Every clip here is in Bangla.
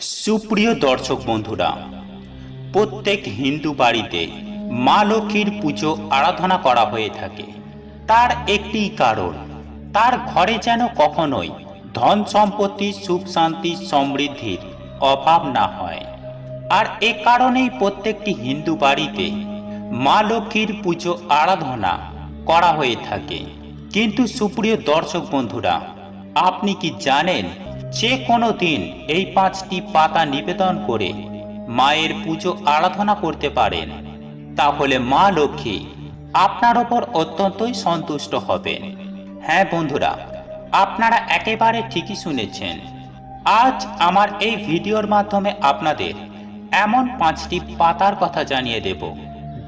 সুপ্রিয় দর্শক বন্ধুরা, প্রত্যেক হিন্দু বাড়িতে মা লক্ষ্মীর পুজো আরাধনা করা হয়ে থাকে। তার একটি কারণ, তার ঘরে যেন কখনোই ধন সম্পত্তি, সুখ শান্তি, সমৃদ্ধির অভাব না হয়। আর এ কারণেই প্রত্যেকটি হিন্দু বাড়িতে মা লক্ষ্মীর পুজো আরাধনা করা হয়ে থাকে। কিন্তু সুপ্রিয় দর্শক বন্ধুরা, আপনি কি জানেন যে কোনো দিন এই পাঁচটি পাতা নিবেদন করে মায়ের পুজো আরাধনা করতে পারেন। তাহলে মা লক্ষ্মী আপনার ওপর অত্যন্তই সন্তুষ্ট হবেন। হ্যাঁ বন্ধুরা, আপনারা একেবারে ঠিকই শুনেছেন। আজ আমার এই ভিডিওর মাধ্যমে আপনাদের এমন পাঁচটি পাতার কথা জানিয়ে দেব।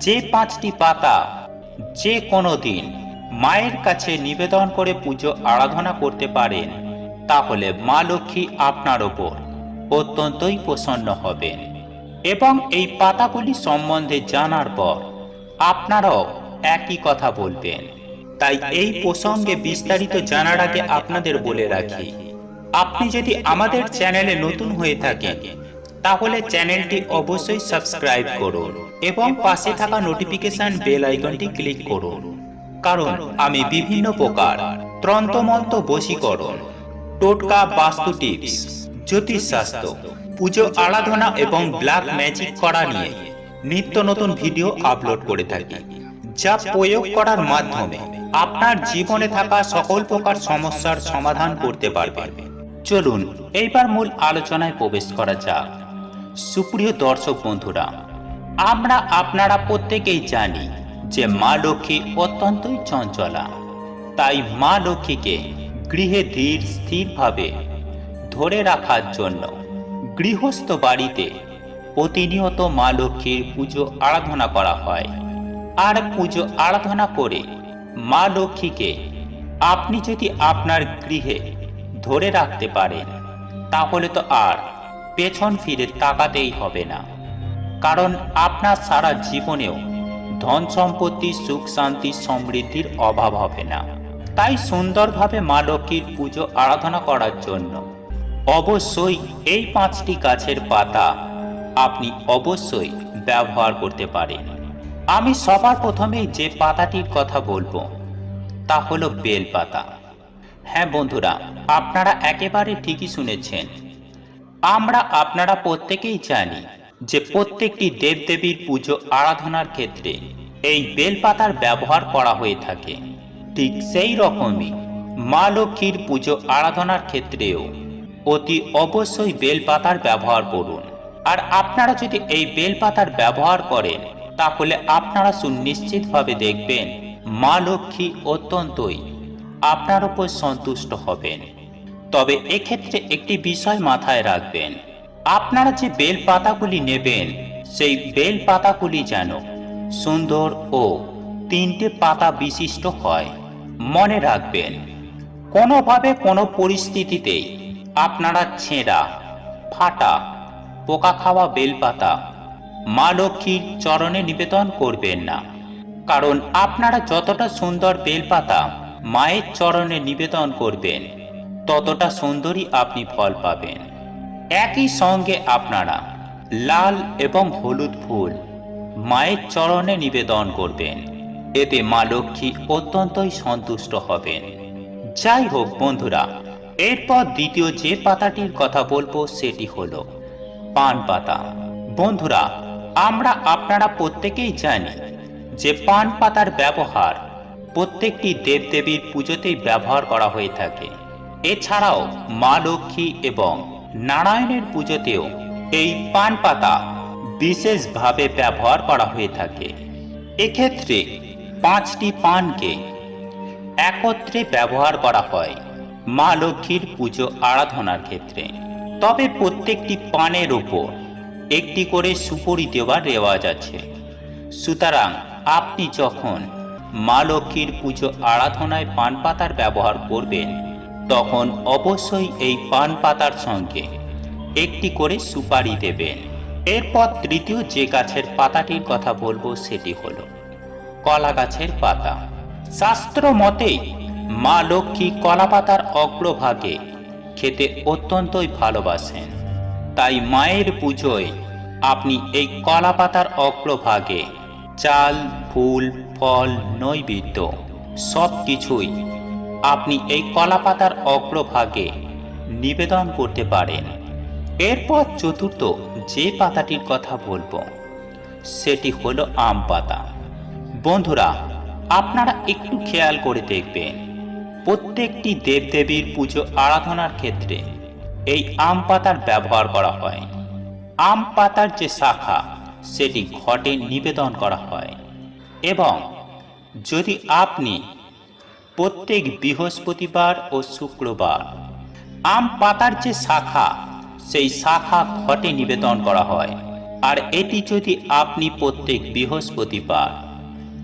যে পাঁচটি পাতা যে কোনো দিন মায়ের কাছে নিবেদন করে পুজো আরাধনা করতে পারেন। তাহলে মা লক্ষ্মী আপনার ওপর অত্যন্তই প্রসন্ন হবেন। এবং এই পাতাগুলি সম্বন্ধে জানার পর আপনারাও একই কথা বলবেন। তাই এই প্রসঙ্গে বিস্তারিত জানার আগে আপনাদের বলে রাখি, আপনি যদি আমাদের চ্যানেলে নতুন হয়ে থাকেন, তাহলে চ্যানেলটি অবশ্যই সাবস্ক্রাইব করুন এবং পাশে থাকা নোটিফিকেশন বেল আইকনটি ক্লিক করুন। কারণ আমি বিভিন্ন প্রকার ত্রন্তমন্ত বশীকরণ টোটকা বাস্তু টিপস, জ্যোতিষশাস্ত্র, পুজো আরাধনা এবং ব্ল্যাক ম্যাজিক করা নিয়ে নিত্য নতুন ভিডিও আপলোড করে থাকি, যা প্রয়োগ করার মাধ্যমে আপনার জীবনে থাকা সকল প্রকার সমস্যার সমাধান করতে পারবেন চলুন, এইবার মূল আলোচনায় প্রবেশ করা যাক। সুপ্রিয় দর্শক বন্ধুরা, আমরা আপনারা প্রত্যেকেই জানি যে মা লক্ষ্মী অত্যন্তই চঞ্চলা। তাই মা লক্ষ্মীকে গৃহে ধীর স্থিরভাবে ধরে রাখার জন্য গৃহস্থ বাড়িতে প্রতিনিয়ত মা লক্ষ্মীর পুজো আরাধনা করা হয়। আর পুজো আরাধনা করে মা লক্ষ্মীকে আপনি যদি আপনার গৃহে ধরে রাখতে পারেন, তাহলে তো আর পেছন ফিরে তাকাতেই হবে না। কারণ আপনার সারা জীবনেও ধন সম্পত্তি, সুখ শান্তি, সমৃদ্ধির অভাব হবে না। তাই সুন্দরভাবে মা লক্ষ্মীর পুজো আরাধনা করার জন্য অবশ্যই এই পাঁচটি গাছের পাতা আপনি অবশ্যই ব্যবহার করতে পারেন। আমি সবার প্রথমেই যে পাতাটির কথা বলব, তা হলো বেল পাতা। হ্যাঁ বন্ধুরা, আপনারা একেবারে ঠিকই শুনেছেন। আমরা আপনারা প্রত্যেকেই জানি যে প্রত্যেকটি দেবদেবীর পুজো আরাধনার ক্ষেত্রে এই বেলপাতার ব্যবহার করা হয়ে থাকে। ঠিক সেই রকমই মা লক্ষ্মীর পুজো আরাধনার ক্ষেত্রেও। অতি অবশ্যই বেলপাতার ব্যবহার করুন। আর আপনারা যদি এই বেলপাতার ব্যবহার করেন, তাহলে আপনারা সুনিশ্চিতভাবে দেখবেন মা লক্ষ্মী অত্যন্তই আপনার উপর সন্তুষ্ট হবেন। তবে এক্ষেত্রে একটি বিষয় মাথায় রাখবেন। আপনারা যে বেল পাতাগুলি নেবেন, সেই বেল পাতাগুলি যেন সুন্দর ও তিনটে পাতা বিশিষ্ট হয়। মনে রাখবেন, কোনোভাবে কোনো পরিস্থিতিতেই আপনারা ছেঁড়া, ফাটা, পোকা খাওয়া বেলপাতা, মা লক্ষ্মীর চরণে নিবেদন করবেন না। কারণ আপনারা যতটা সুন্দর বেলপাতা মায়ের চরণে নিবেদন করবেন, ততটা সুন্দরী আপনি ফল পাবেন। একই সঙ্গে আপনারা লাল এবং হলুদ ফুল মায়ের চরণে নিবেদন করবেন। এতে মা লক্ষ্মী অত্যন্তই সন্তুষ্ট হবেন। যাই হোক বন্ধুরা, এরপর দ্বিতীয় যে পাতাটির কথা বলব সেটি হলো পান পাতা। বন্ধুরা, আমরা আপনারা প্রত্যেকেই জানি যে পান পাতার ব্যবহার প্রত্যেকটি দেবদেবীর পুজোতেই ব্যবহার করা হয়ে থাকে। এছাড়াও মা লক্ষ্মী এবং নারায়ণের পুজোতেও এই পান পাতা বিশেষভাবে ব্যবহার করা হয়ে থাকে। এক্ষেত্রে পাঁচটি পানকে একত্রে ব্যবহার করা হয় মা লক্ষ্মীর পুজো আরাধনার ক্ষেত্রে। তবে প্রত্যেকটি পানের উপর একটি করে সুপরি দেওয়ার রেওয়াজ আছে। সুতরাং আপনি যখন মা লক্ষ্মীর পুজো আরাধনায় পান পাতার ব্যবহার করবেন, তখন অবশ্যই এই পান পাতার সঙ্গে একটি করে সুপারি দেবেন। এরপর তৃতীয় যে গাছের পাতাটির কথা বলব সেটি হলো কলা গাছের পাতা। শাস্ত্র মতে, মা লক্ষ্মী কলা পাতার অগ্রভাগে খেতে অত্যন্তই ভালোবাসেন। তাই মায়ের পুজোয় আপনি এই কলা পাতার অগ্রভাগে চাল, ফুল, ফল, নৈবেদ্য সব কিছুই আপনি এই কলা পাতার অগ্রভাগে নিবেদন করতে পারেন। এরপর চতুর্থ যে পাতাটির কথা বলব, সেটি হলো আম পাতা। বন্ধুরা, আপনারা একটু খেয়াল করে দেখবেন, প্রত্যেকটি দেবদেবীর পুজো আরাধনার ক্ষেত্রে এই আম পাতার ব্যবহার করা হয়। আম পাতার যে শাখা, সেটি ঘটে নিবেদন করা হয়। এবং যদি আপনি প্রত্যেক বৃহস্পতিবার ও শুক্রবার আম পাতার যে শাখা, সেই শাখা ঘটে নিবেদন করা হয়। আর এটি যদি আপনি প্রত্যেক বৃহস্পতিবার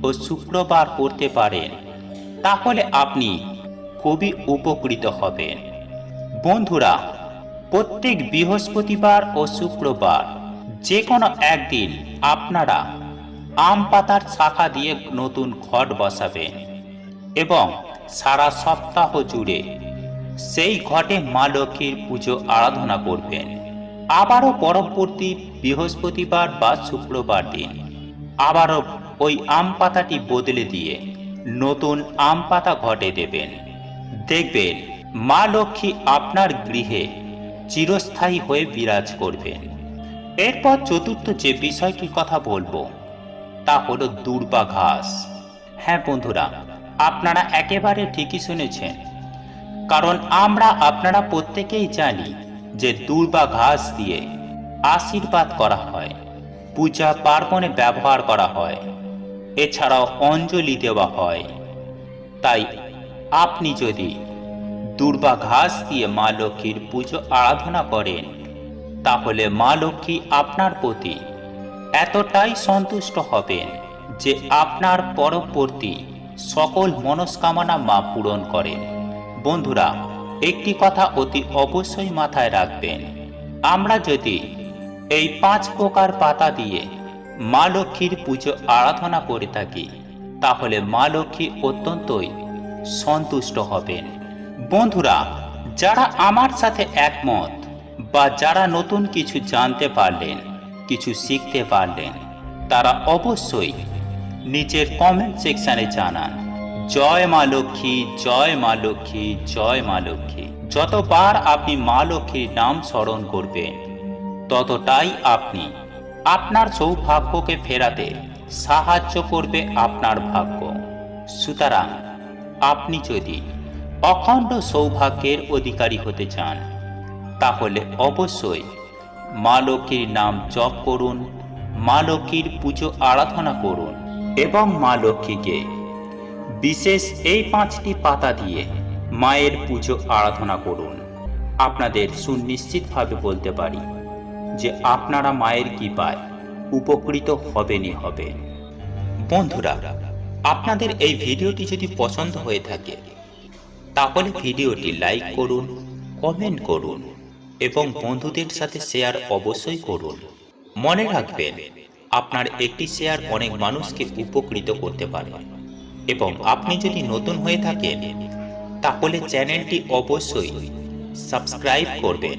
ও শুক্রবার করতে পারেন। তাহলে আপনি খুবই উপকৃত হবেন। বন্ধুরা, প্রত্যেক বৃহস্পতিবার ও শুক্রবার যে কোনো একদিন আপনারা আম পাতার শাখা দিয়ে নতুন ঘট বসাবেন এবং সারা সপ্তাহ জুড়ে সেই ঘটে মা লক্ষ্মীর পুজো আরাধনা করবেন। আবারও পরবর্তী বৃহস্পতিবার বা শুক্রবার দিন আবারও ওই আম পাতাটি বদলে দিয়ে নতুন আম পাতা ঘটে দেবেন। দেখবেন, মা লক্ষ্মী আপনার গৃহে চিরস্থায়ী হয়ে বিরাজ করবেন। এরপর চতুর্থ যে বিষয়টির কথা বলব, তা হলো দুর্বা ঘাস। হ্যাঁ বন্ধুরা, আপনারা একেবারে ঠিকই শুনেছেন। কারণ আমরা, আপনারা প্রত্যেকেই জানি যে দুর্বা ঘাস দিয়ে আশীর্বাদ করা হয়, পূজা পার্বণে ব্যবহার করা হয়। এছাড়াও অঞ্জলি দেওয়া হয়। তাই আপনি যদি দুর্বা ঘাস দিয়ে মা লক্ষ্মীর পুজো আরাধনা করেন, তাহলে মা লক্ষ্মী আপনার প্রতি এতটাই সন্তুষ্ট হবেন যে আপনার পরবর্তী সকল মনস্কামনা মা পূরণ করেন। বন্ধুরা, একটি কথা অতি অবশ্যই মাথায় রাখবেন। আমরা যদি এই পাঁচ প্রকার পাতা দিয়ে মা লক্ষ্মীর পুজো আরাধনা করে থাকি, তাহলে মা লক্ষ্মী অত্যন্তই সন্তুষ্ট হবেন। বন্ধুরা, যারা আমার সাথে একমত বা যারা নতুন কিছু জানতে পারলেন, কিছু শিখতে পারলেন, তারা অবশ্যই নিচের কমেন্ট সেকশানে জানান, জয় মা লক্ষ্মী, জয় মা লক্ষ্মী, জয় মা লক্ষ্মী। যতবার আপনি মা লক্ষ্মীর নাম স্মরণ করবেন, ততটাই আপনি আপনার সৌভাগ্যকে ফেরাতে সাহায্য করবে আপনার ভাগ্য। সুতরাং আপনি যদি অখণ্ড সৌভাগ্যের অধিকারী হতে চান, তাহলে অবশ্যই মা লক্ষ্মীর নাম জপ করুন মা লক্ষ্মীর পুজো আরাধনা করুন এবং মা লক্ষ্মীকে বিশেষ এই পাঁচটি পাতা দিয়ে মায়ের পুজো আরাধনা করুন। আপনাদের সুনিশ্চিতভাবে বলতে পারি যে আপনারা মায়ের কৃপায় উপকৃত হবেনই হবে। বন্ধুরা, আপনাদের এই ভিডিওটি যদি পছন্দ হয়ে থাকে, তাহলে ভিডিওটি লাইক করুন, কমেন্ট করুন এবং বন্ধুদের সাথে শেয়ার অবশ্যই করুন। মনে রাখবেন, আপনার একটি শেয়ার অনেক মানুষকে উপকৃত করতে পারে। এবং আপনি যদি নতুন হয়ে থাকেন, তাহলে চ্যানেলটি অবশ্যই সাবস্ক্রাইব করবেন।